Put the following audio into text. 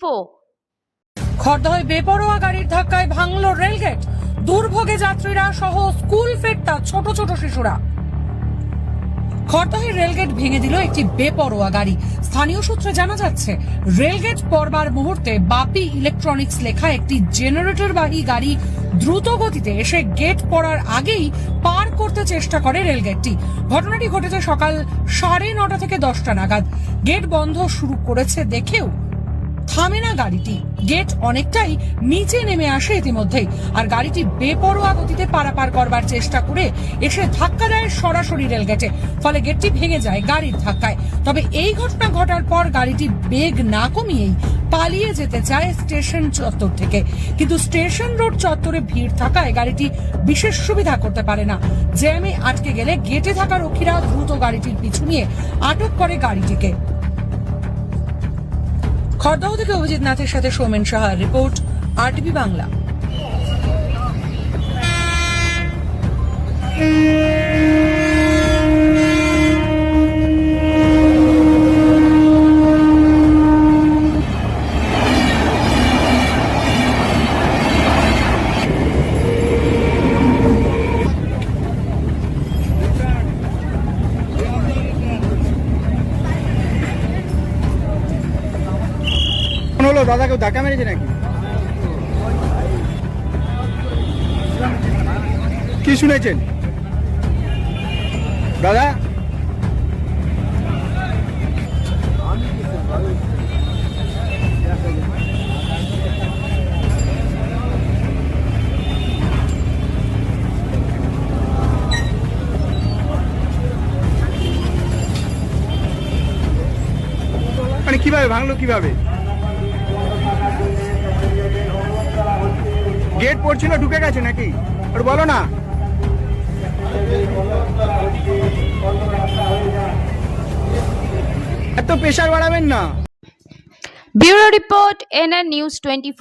Four খড়দহে বেপরোয়া গাড়ির ধাক্কায় ভাঙল রেলগেট। দুর্ভোগে যাত্রীরা সহ স্কুল ফেরতা ছোট ছোট শিশুরা। খড়দহের রেলগেট ভেঙে দিল একটি বেপরোয়া গাড়ি। স্থানীয় সূত্রে জানা যাচ্ছে, রেলগেট পড়বার মুহূর্তে বাপি ইলেকট্রনিক্স লেখা একটি জেনারেটরবাহী গাড়ি দ্রুত গতিতে এসে গেট পড়ার আগেই পার করতে চেষ্টা করে রেলগেটটি। ঘটনাটি ঘটেছে সকাল সাড়ে নটা থেকে দশটা নাগাদ। গেট বন্ধ শুরু করেছে দেখেও থামে না গাড়িটি। গেট অনেকটাই নিচে নেমে আসে ইতিমধ্যেই, আর গাড়িটি বেপরোয়া গতিতে পারাপার করবার চেষ্টা করে এসে ধাক্কা দেয় সরাসরি রেল গেটে। ফলে গেটটি ভেঙে যায় গাড়ির ধাক্কায়। তবে এই ঘটনা ঘটার পর গাড়িটি বেগ না কমিয়েই পালিয়ে যেতে চায় স্টেশন চত্বর থেকে। কিন্তু স্টেশন রোড চত্বরে ভিড় থাকায় গাড়িটি বিশেষ সুবিধা করতে পারে না। জ্যামে আটকে গেলে গেটে থাকা রক্ষীরা দ্রুত গাড়িটির পিছু নিয়ে আটক করে গাড়িটিকে। খড়দহ থেকে অভিজিৎ নাথের সাথে সৌমেন সাহার রিপোর্ট আরটিভি বাংলা। হলো দাদা কেউ ধাক্কা মেরেছে নাকি? কি শুনেছেন? দাদা? মানে কীভাবে ভাঙলো কীভাবে? গেট পড়ছিল, ঢুকে গেছে নাকি? বলো না। এত প্রেশার বাড়াবেন না। Bureau report N N news twenty